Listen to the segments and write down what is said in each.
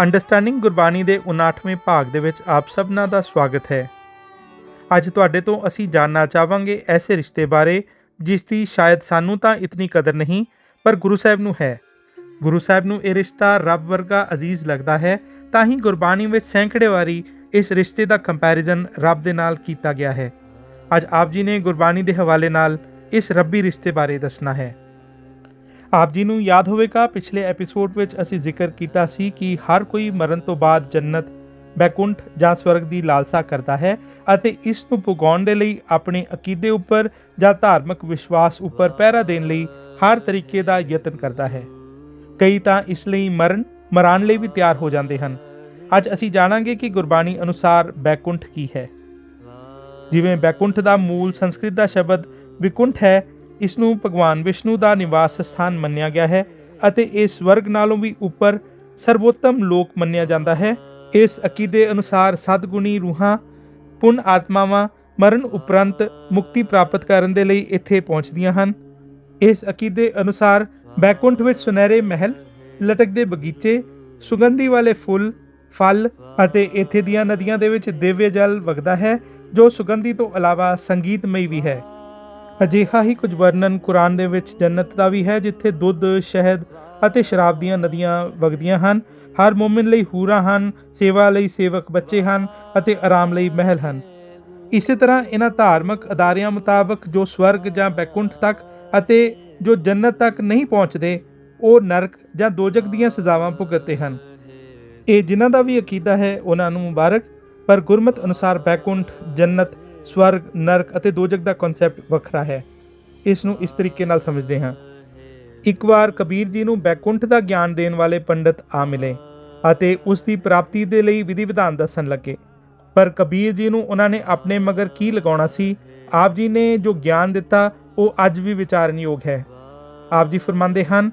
Understanding Gurbani ਦੇ 59ਵੇਂ ਭਾਗ ਦੇ ਵਿੱਚ ਆਪ ਸਭਨਾਂ ਦਾ ਸਵਾਗਤ ਹੈ। ਅੱਜ ਤੁਹਾਡੇ ਤੋਂ ਅਸੀਂ ਜਾਨਣਾ ਚਾਹਾਂਗੇ ਐਸੇ ਰਿਸ਼ਤੇ ਬਾਰੇ, ਜਿਸ ਦੀ ਸ਼ਾਇਦ ਸਾਨੂੰ ਤਾਂ ਇਤਨੀ ਕਦਰ ਨਹੀਂ, ਪਰ ਗੁਰੂ ਸਾਹਿਬ ਨੂੰ ਹੈ। ਗੁਰੂ ਸਾਹਿਬ ਨੂੰ ਇਹ ਰਿਸ਼ਤਾ ਰੱਬ ਵਰਗਾ ਅਜ਼ੀਜ਼ ਲੱਗਦਾ ਹੈ, ਤਾਂ ਹੀ ਗੁਰਬਾਣੀ ਵਿੱਚ ਸੈਂਕੜੇ ਵਾਰੀ ਇਸ ਰਿਸ਼ਤੇ ਦਾ ਕੰਪੈਰੀਜ਼ਨ ਰੱਬ ਦੇ ਨਾਲ ਕੀਤਾ ਗਿਆ ਹੈ। ਅੱਜ ਆਪ ਜੀ ਨੇ ਗੁਰਬਾਣੀ ਦੇ ਹਵਾਲੇ ਨਾਲ ਇਸ ਰੱਬੀ ਰਿਸ਼ਤੇ ਬਾਰੇ ਦੱਸਣਾ ਹੈ। ਆਪ ਜੀ ਨੂੰ ਯਾਦ ਹੋਵੇਗਾ, ਪਿਛਲੇ ਐਪੀਸੋਡ ਵਿੱਚ ਅਸੀਂ ਜ਼ਿਕਰ ਕੀਤਾ ਸੀ ਕਿ ਹਰ ਕੋਈ ਮਰਨ ਤੋਂ ਬਾਅਦ ਜੰਨਤ, ਬੈਕੁੰਠ ਜਾਂ ਸਵਰਗ ਦੀ ਲਾਲਸਾ ਕਰਦਾ ਹੈ ਅਤੇ ਇਸ ਨੂੰ ਪੁਗਾਉਣ ਦੇ ਲਈ ਆਪਣੇ ਅਕੀਦੇ ਉੱਪਰ ਜਾਂ ਧਾਰਮਿਕ ਵਿਸ਼ਵਾਸ ਉੱਪਰ ਪਹਿਰਾ ਦੇਣ ਲਈ ਹਰ ਤਰੀਕੇ ਦਾ ਯਤਨ ਕਰਦਾ ਹੈ। ਕਈ ਤਾਂ ਇਸ ਲਈ ਮਰਨ ਮਰਾਨ ਲਈ ਵੀ ਤਿਆਰ ਹੋ ਜਾਂਦੇ ਹਨ। ਅੱਜ ਅਸੀਂ ਜਾਣਾਂਗੇ ਕਿ ਗੁਰਬਾਣੀ ਅਨੁਸਾਰ ਬੈਕੁੰਠ ਕੀ ਹੈ। ਜਿਵੇਂ ਬੈਕੁੰਠ ਦਾ ਮੂਲ ਸੰਸਕ੍ਰਿਤ ਦਾ ਸ਼ਬਦ ਵਿਕੁੰਠ ਹੈ ਇਸ ਨੂੰ ਭਗਵਾਨ ਵਿਸ਼ਨੂੰ ਦਾ ਨਿਵਾਸ ਸਥਾਨ ਮੰਨਿਆ ਗਿਆ ਹੈ ਅਤੇ ਇਹ ਸਵਰਗ ਨਾਲੋਂ ਵੀ ਉੱਪਰ ਸਰਵੋਤਮ ਲੋਕ ਮੰਨਿਆ ਜਾਂਦਾ ਹੈ। ਇਸ ਅਕੀਦੇ ਅਨੁਸਾਰ ਸਤਗੁਣੀ ਰੂਹਾਂ, ਪੁੰਨ ਆਤਮਾਵਾਂ ਮਰਨ ਉਪਰੰਤ ਮੁਕਤੀ ਪ੍ਰਾਪਤ ਕਰਨ ਦੇ ਲਈ ਇੱਥੇ ਪਹੁੰਚਦੀਆਂ ਹਨ। ਇਸ ਅਕੀਦੇ ਅਨੁਸਾਰ ਬੈਕੁੰਠ ਵਿੱਚ ਸੁਨਹਿਰੇ ਮਹਿਲ ਲਟਕਦੇ ਬਗੀਚੇ, ਸੁਗੰਧੀ ਵਾਲੇ ਫੁੱਲ, ਫਲ ਅਤੇ ਇੱਥੇ ਦੀਆਂ ਨਦੀਆਂ ਦੇ ਵਿੱਚ ਦਿਵਯ ਜਲ ਵਗਦਾ ਹੈ, ਜੋ ਸੁਗੰਧੀ ਤੋਂ ਇਲਾਵਾ ਸੰਗੀਤਮਈ ਵੀ ਹੈ। ਅਜਿਹਾ ਹੀ ਕੁਝ ਵਰਣਨ ਕੁਰਾਨ ਦੇ ਵਿੱਚ ਜੰਨਤ ਦਾ ਵੀ ਹੈ, ਜਿੱਥੇ ਦੁੱਧ, ਸ਼ਹਿਦ ਅਤੇ ਸ਼ਰਾਬ ਦੀਆਂ ਨਦੀਆਂ ਵਗਦੀਆਂ ਹਨ। ਹਰ ਮੂਮਿਨ ਲਈ ਹੂਰਾਂ ਹਨ, ਸੇਵਾ ਲਈ ਸੇਵਕ ਬੱਚੇ ਹਨ ਅਤੇ ਆਰਾਮ ਲਈ ਮਹਿਲ ਹਨ। ਇਸੇ ਤਰ੍ਹਾਂ ਇਹਨਾਂ ਧਾਰਮਿਕ ਅਦਾਰਿਆਂ ਮੁਤਾਬਕ ਜੋ ਸਵਰਗ ਜਾਂ ਬੈਕੁੰਠ ਤੱਕ ਅਤੇ ਜੋ ਜੰਨਤ ਤੱਕ ਨਹੀਂ ਪਹੁੰਚਦੇ, ਉਹ ਨਰਕ ਜਾਂ ਦੋਜਕ ਦੀਆਂ ਸਜ਼ਾਵਾਂ ਭੁਗਤਦੇ ਹਨ। ਇਹ ਜਿਨ੍ਹਾਂ ਦਾ ਵੀ ਅਕੀਦਾ ਹੈ, ਉਹਨਾਂ ਨੂੰ ਮੁਬਾਰਕ। ਪਰ ਗੁਰਮਤ ਅਨੁਸਾਰ ਬੈਕੁੰਠ, ਜੰਨਤ ਸਵਰਗ, ਨਰਕ ਅਤੇ ਦੋਜਕ ਦਾ ਕਨਸੈਪਟ ਵੱਖਰਾ ਹੈ। ਇਸ ਨੂੰ ਇਸ ਤਰੀਕੇ ਨਾਲ ਸਮਝਦੇ ਹਾਂ। ਇੱਕ ਵਾਰ ਕਬੀਰ ਜੀ ਨੂੰ ਬੈਕੁੰਠ ਦਾ ਗਿਆਨ ਦੇਣ ਵਾਲੇ ਪੰਡਤ ਆ ਮਿਲੇ ਅਤੇ ਉਸ ਦੀ ਪ੍ਰਾਪਤੀ ਦੇ ਲਈ ਵਿਧੀ ਵਿਧਾਨ ਦੱਸਣ ਲੱਗੇ। ਪਰ ਕਬੀਰ ਜੀ ਨੂੰ ਉਹਨਾਂ ਨੇ ਆਪਣੇ ਮਗਰ ਕੀ ਲਗਾਉਣਾ ਸੀ? ਆਪ ਜੀ ਨੇ ਜੋ ਗਿਆਨ ਦਿੱਤਾ, ਉਹ ਅੱਜ ਵੀ ਵਿਚਾਰਨਯੋਗ ਹੈ। ਆਪ ਜੀ ਫਰਮਾਉਂਦੇ ਹਨ,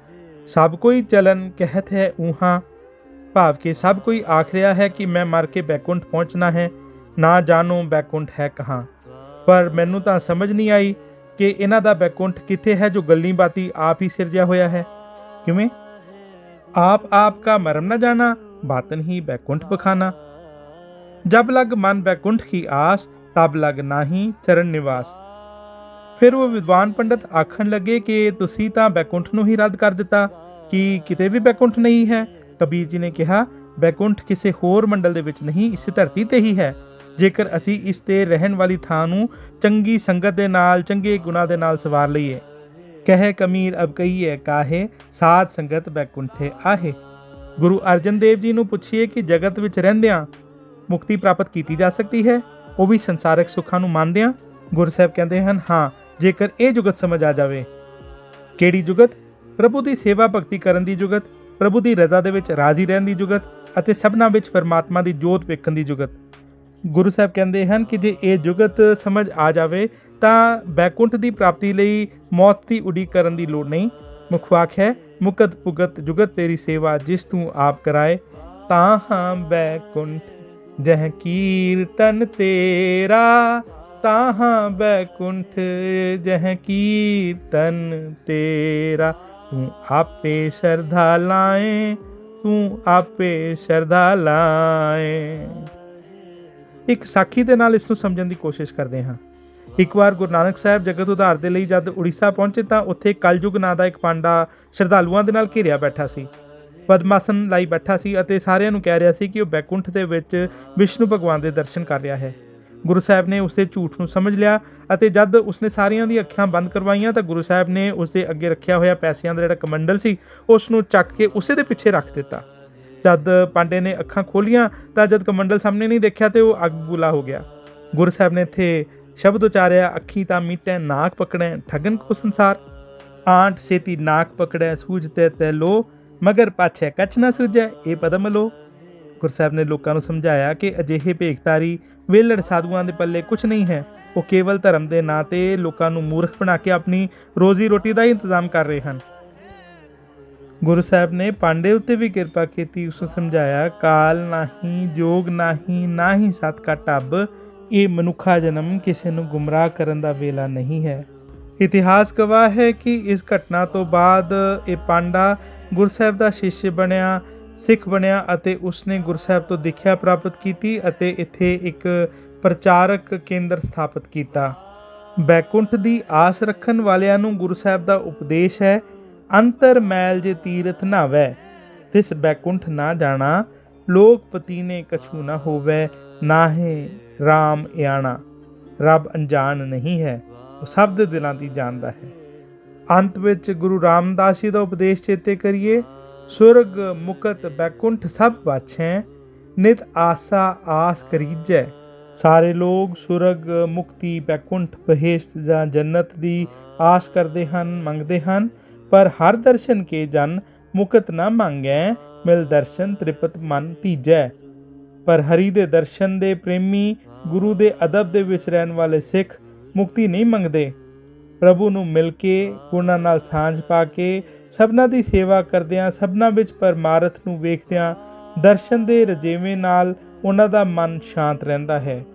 ਸਭ ਕੋਈ ਚਲਨ ਕਹਿਤ ਹੈ ਊਹਾਂ। ਭਾਵ ਕਿ ਸਭ ਕੋਈ ਆਖ ਰਿਹਾ ਹੈ ਕਿ ਮੈਂ ਮਰ ਕੇ ਬੈਕੁੰਠ ਪਹੁੰਚਣਾ ਹੈ। ਨਾ ਜਾਣੂ ਬੈਕੁੰਠ ਹੈ ਕਹਾਂ। ਪਰ ਮੈਨੂੰ ਤਾਂ ਸਮਝ ਨਹੀਂ ਆਈ ਕਿ ਇਹਨਾਂ ਦਾ ਬੈਕੁੰਠ ਕਿੱਥੇ ਹੈ ਜੋ ਗੱਲੀ ਬਾਤੀ ਆਪ ਹੀ ਸਿਰਜਿਆ ਹੋਇਆ ਹੈ। ਕਿਵੇਂ? ਆਪ ਆਪ ਕਾ ਮਰਮ ਨਾ ਜਾਣਾ, ਬਾਤਨ ਹੀ ਬੈਕੁੰਠ ਬਖਾਨਾ। ਜਬ ਲਗ ਮਨ ਬੈਕੁੰਠ ਕੀ ਆਸ, ਤਬ ਲਗ ਨਾਹੀ ਚਰਨ ਨਿਵਾਸ। ਫਿਰ ਉਹ ਵਿਦਵਾਨ ਪੰਡਤ ਆਖਣ ਲੱਗੇ ਕਿ ਤੁਸੀਂ ਤਾਂ ਬੈਕੁੰਠ ਨੂੰ ਹੀ ਰੱਦ ਕਰ ਦਿੱਤਾ, ਕਿ ਕਿਤੇ ਵੀ ਬੈਕੁੰਠ ਨਹੀਂ ਹੈ। ਕਬੀਰ ਜੀ ਨੇ ਕਿਹਾ, ਬੈਕੁੰਠ ਕਿਸੇ ਹੋਰ ਮੰਡਲ ਦੇ ਵਿੱਚ ਨਹੀਂ, ਇਸੇ ਧਰਤੀ ਤੇ ਹੀ ਹੈ। ਜੇਕਰ ਅਸੀਂ ਇਸ ਤੇ ਰਹਿਣ ਵਾਲੀ ਥਾਂ ਨੂੰ ਚੰਗੀ ਸੰਗਤ ਦੇ ਨਾਲ, ਚੰਗੇ ਗੁਣਾ ਦੇ ਨਾਲ ਸਵਾਰ ਲਈਏ। ਕਹਿ ਕਮੀਰ, ਅਬ ਕਹੀਏ, ਕਾਹੇ, ਸਾਧ ਸੰਗਤ ਬੈਕੁੰਠੇ ਆਹੇ। ਗੁਰੂ ਅਰਜਨ ਦੇਵ ਜੀ ਨੂੰ ਪੁੱਛੀਏ ਕਿ ਜਗਤ ਵਿੱਚ ਰਹਿੰਦਿਆਂ ਮੁਕਤੀ ਪ੍ਰਾਪਤ ਕੀਤੀ ਜਾ ਸਕਦੀ ਹੈ? ਉਹ ਵੀ ਸੰਸਾਰਿਕ ਸੁੱਖਾਂ ਨੂੰ ਮੰਨਦਿਆਂ ਗੁਰੂ ਸਾਹਿਬ ਕਹਿੰਦੇ ਹਨ, ਹਾਂ, ਜੇਕਰ ਇਹ ਜੁਗਤ ਸਮਝ ਆ ਜਾਵੇ, ਕਿਹੜੀ ਜੁਗਤ? ਪ੍ਰਭੂ ਦੀ ਸੇਵਾ ਭਗਤੀ ਕਰਨ ਦੀ ਜੁਗਤ, ਪ੍ਰਭੂ ਦੀ ਰਜ਼ਾ ਦੇ ਵਿੱਚ ਰਾਜ਼ੀ ਰਹਿਣ ਦੀ ਜੁਗਤ ਅਤੇ ਸਭਨਾਂ ਵਿੱਚ ਪਰਮਾਤਮਾ ਦੀ ਜੋਤ ਵੇਖਣ ਦੀ ਜੁਗਤ। ਗੁਰੂ ਸਾਹਿਬ ਕਹਿੰਦੇ ਹਨ ਕਿ ਜੇ ਇਹ ਜੁਗਤ ਸਮਝ ਆ ਜਾਵੇ, ਤਾਂ ਬੈਕੁੰਠ ਦੀ ਪ੍ਰਾਪਤੀ ਲਈ ਮੌਤ ਦੀ ਉਡੀਕ ਕਰਨ ਦੀ ਲੋੜ ਨਹੀਂ। ਮੁਖਵਾਕ ਹੈ, ਮੁਕਤ ਭੁਗਤ ਜੁਗਤ ਤੇਰੀ ਸੇਵਾ ਜਿਸ ਤੂੰ ਆਪ ਕਰਾਏ, ਤਾਂ ਹਾਂ ਬੈਕੁੰਠ ਜਹ ਕੀਰਤਨ ਤੇਰਾ, ਤਾਂ ਹਾਂ ਬੈਕੁੰਠ ਜਹ ਕੀਰਤਨ ਤੇਰਾ। ਤੂੰ ਆਪੇ ਸ਼ਰਧਾ ਲਾਏ, ਤੂੰ ਆਪੇ ਸ਼ਰਧਾ ਲਾਏ। ਇੱਕ ਸਾਖੀ ਦੇ ਨਾਲ ਇਸ ਨੂੰ ਸਮਝਣ ਦੀ ਕੋਸ਼ਿਸ਼ ਕਰਦੇ ਹਾਂ। ਇੱਕ ਵਾਰ ਗੁਰੂ ਨਾਨਕ ਸਾਹਿਬ ਜਗਤ ਉਧਾਰ ਦੇ ਲਈ ਜਦ ਉੜੀਸਾ ਪਹੁੰਚੇ ਤਾਂ ਉੱਥੇ ਕਲਯੁਗ ਨਾਂ ਦਾ ਇੱਕ ਪਾਂਡਾ ਸ਼ਰਧਾਲੂਆਂ ਦੇ ਨਾਲ ਘਿਰਿਆ ਬੈਠਾ ਸੀ। ਪਦਮਾਸਨ ਲਈ ਬੈਠਾ ਸੀ ਅਤੇ ਸਾਰਿਆਂ ਨੂੰ ਕਹਿ ਰਿਹਾ ਸੀ ਕਿ ਉਹ ਬੈਕੁੰਠ ਦੇ ਵਿੱਚ ਵਿਸ਼ਨੂੰ ਭਗਵਾਨ ਦੇ ਦਰਸ਼ਨ ਕਰ ਰਿਹਾ ਹੈ। ਗੁਰੂ ਸਾਹਿਬ ਨੇ ਉਸ ਦੇ ਝੂਠ ਨੂੰ ਸਮਝ ਲਿਆ ਅਤੇ ਜਦ ਉਸਨੇ ਸਾਰਿਆਂ ਦੀ ਅੱਖਾਂ ਬੰਦ ਕਰਵਾਈਆਂ ਤਾਂ ਗੁਰੂ ਸਾਹਿਬ ਨੇ ਉਸ ਦੇ ਅੱਗੇ ਰੱਖਿਆ ਹੋਇਆ ਪੈਸਿਆਂ ਦਾ ਜਿਹੜਾ ਕਮੰਡਲ ਸੀ, ਉਸ ਨੂੰ ਚੱਕ ਕੇ ਉਸੇ ਦੇ ਪਿੱਛੇ ਰੱਖ ਦਿੱਤਾ। ਜਦ ਪਾਂਡੇ ਨੇ ਅੱਖਾਂ ਖੋਲੀਆਂ ਤਾਂ ਜਦ ਕਮੰਡਲ ਸਾਹਮਣੇ ਨਹੀਂ ਦੇਖਿਆ ਤੇ ਉਹ ਅੱਗ ਬੁਲਾ ਹੋ ਗਿਆ। ਗੁਰੂ ਸਾਹਿਬ ਨੇ ਇੱਥੇ ਸ਼ਬਦ ਉਚਾਰਿਆ, ਅੱਖੀ ਤਾਂ ਮੀਟੈ ਨਾਕ ਪਕੜੈ, ਠਗਨ ਕੋ ਸੰਸਾਰ। ਆਂਟ ਸੇਤੀ ਨਾਕ ਪਕੜੈ ਸੂਝਤੇ ਤੈ ਲੋ, ਮਗਰ ਪਾਛੇ ਕਛ ਨਾ ਸੂਝੈ, ਇਹ ਪਦਮ ਲੋ। ਗੁਰੂ ਸਾਹਿਬ ਨੇ ਲੋਕਾਂ ਨੂੰ ਸਮਝਾਇਆ ਕਿ ਅਜਿਹੇ ਭੇਖਤਾਰੀ ਵੇਲੜ ਸਾਧੂਆਂ ਦੇ ਪੱਲੇ ਕੁਝ ਨਹੀਂ ਹੈ। ਉਹ ਕੇਵਲ ਧਰਮ ਦੇ ਨਾਂ ਤੇ ਲੋਕਾਂ ਨੂੰ ਮੂਰਖ ਬਣਾ ਕੇ ਆਪਣੀ ਰੋਜ਼ੀ ਰੋਟੀ ਦਾ ਹੀ ਇੰਤਜ਼ਾਮ ਕਰ ਰਹੇ ਹਨ। ਗੁਰੂ ਸਾਹਿਬ ਨੇ ਪਾਂਡੇ ਉੱਤੇ ਵੀ ਕਿਰਪਾ ਕੀਤੀ, ਉਸ ਨੂੰ ਸਮਝਾਇਆ, ਕਾਲ ਨਹੀਂ, ਜੋਗ ਨਹੀਂ ਨਹੀਂ ਸਤ ਕਾ ਟੱਬ ਇਹ ਮਨੁੱਖਾ ਜਨਮ ਕਿਸੇ ਨੂੰ ਗੁੰਮਰਾਹ ਕਰਨ ਦਾ ਵੇਲਾ ਨਹੀਂ ਹੈ। ਇਤਿਹਾਸ ਗਵਾਹ ਹੈ ਕਿ ਇਸ ਘਟਨਾ ਤੋਂ ਬਾਅਦ ਇਹ ਪਾਂਡਾ ਗੁਰਸਾਹਿਬ ਦਾ ਸ਼ਿਸ਼ ਬਣਿਆ, ਸਿੱਖ ਬਣਿਆ ਅਤੇ ਉਸਨੇ ਗੁਰਸਾਹਿਬ ਤੋਂ ਸਿੱਖਿਆ ਪ੍ਰਾਪਤ ਕੀਤੀ ਅਤੇ ਇੱਥੇ ਇੱਕ ਪ੍ਰਚਾਰਕ ਕੇਂਦਰ ਸਥਾਪਿਤ ਕੀਤਾ। ਬੈਕੁੰਠ ਦੀ ਆਸ ਰੱਖਣ ਵਾਲਿਆਂ ਨੂੰ ਗੁਰੂ ਸਾਹਿਬ ਦਾ ਉਪਦੇਸ਼ ਹੈ ਅੰਤਰ ਮੈਲ ਜੇ ਤੀਰਥ ਨਾਵੈ ਤਿਸ ਬੈਕੁੰਠ ਨਾ ਜਾਣਾ, ਲੋਕ ਪਤੀਨੇ ਕਛੂ ਨਾ ਹੋਵੇ, ਨਾਹੇ RAM ਇਆਣਾ। ਰੱਬ ਅਣਜਾਣ ਨਹੀਂ ਹੈ, ਉਹ ਸਭ ਦੇ ਦਿਲਾਂ ਦੀ ਜਾਣਦਾ ਹੈ। ਅੰਤ ਵਿੱਚ ਗੁਰੂ ਰਾਮਦਾਸ ਜੀ ਦਾ ਉਪਦੇਸ਼ ਚੇਤੇ ਕਰੀਏ, ਸੁਰਗ ਮੁਕਤ ਬੈਕੁੰਠ ਸਭ ਬਾਛੈ ਨਿਤ ਆਸਾ ਆਸ ਕਰੀਜੈ। ਸਾਰੇ ਲੋਕ ਸੁਰਗ ਮੁਕਤੀ ਬੈਕੁੰਠ ਬਹਿਸ਼ਤ ਜਾਂ ਜੰਨਤ ਦੀ ਆਸ ਕਰਦੇ ਹਨ, ਮੰਗਦੇ ਹਨ। ਪਰ ਹਰ ਦਰਸ਼ਨ ਕੇ ਜਨ ਮੁਕਤ ਨਾ ਮੰਗੈ, ਮਿਲ ਦਰਸ਼ਨ ਤ੍ਰਿਪਤ ਮਨ ਤੀਜੈ। ਪਰ ਹਰੀ ਦੇ ਦਰਸ਼ਨ ਦੇ ਪ੍ਰੇਮੀ, ਗੁਰੂ ਦੇ ਅਦਬ ਦੇ ਵਿੱਚ ਰਹਿਣ ਵਾਲੇ ਸਿੱਖ ਮੁਕਤੀ ਨਹੀਂ ਮੰਗਦੇ। ਪ੍ਰਭੂ ਨੂੰ ਮਿਲ ਕੇ ਗੁਣਾਂ ਨਾਲ ਸਾਂਝ ਪਾ ਕੇ, ਸਭਨਾ ਦੀ ਸੇਵਾ ਕਰਦਿਆਂ, ਸਭਨਾ ਵਿੱਚ ਪਰਮਾਰਥ ਨੂੰ ਵੇਖਦਿਆਂ, ਦਰਸ਼ਨ ਦੇ ਰਜੇਵੇਂ ਨਾਲ ਉਹਨਾਂ ਦਾ ਮਨ ਸ਼ਾਂਤ ਰਹਿੰਦਾ ਹੈ।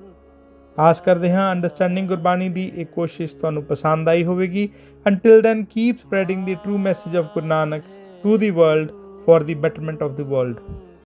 ਆਸ ਕਰਦੇ ਹਾਂ ਅੰਡਰਸਟੈਂਡਿੰਗ ਗੁਰਬਾਣੀ ਦੀ ਇਹ ਕੋਸ਼ਿਸ਼ ਤੁਹਾਨੂੰ ਪਸੰਦ ਆਈ ਹੋਵੇਗੀ। Until then keep spreading the true message of Guru Nanak to the world for the betterment of the world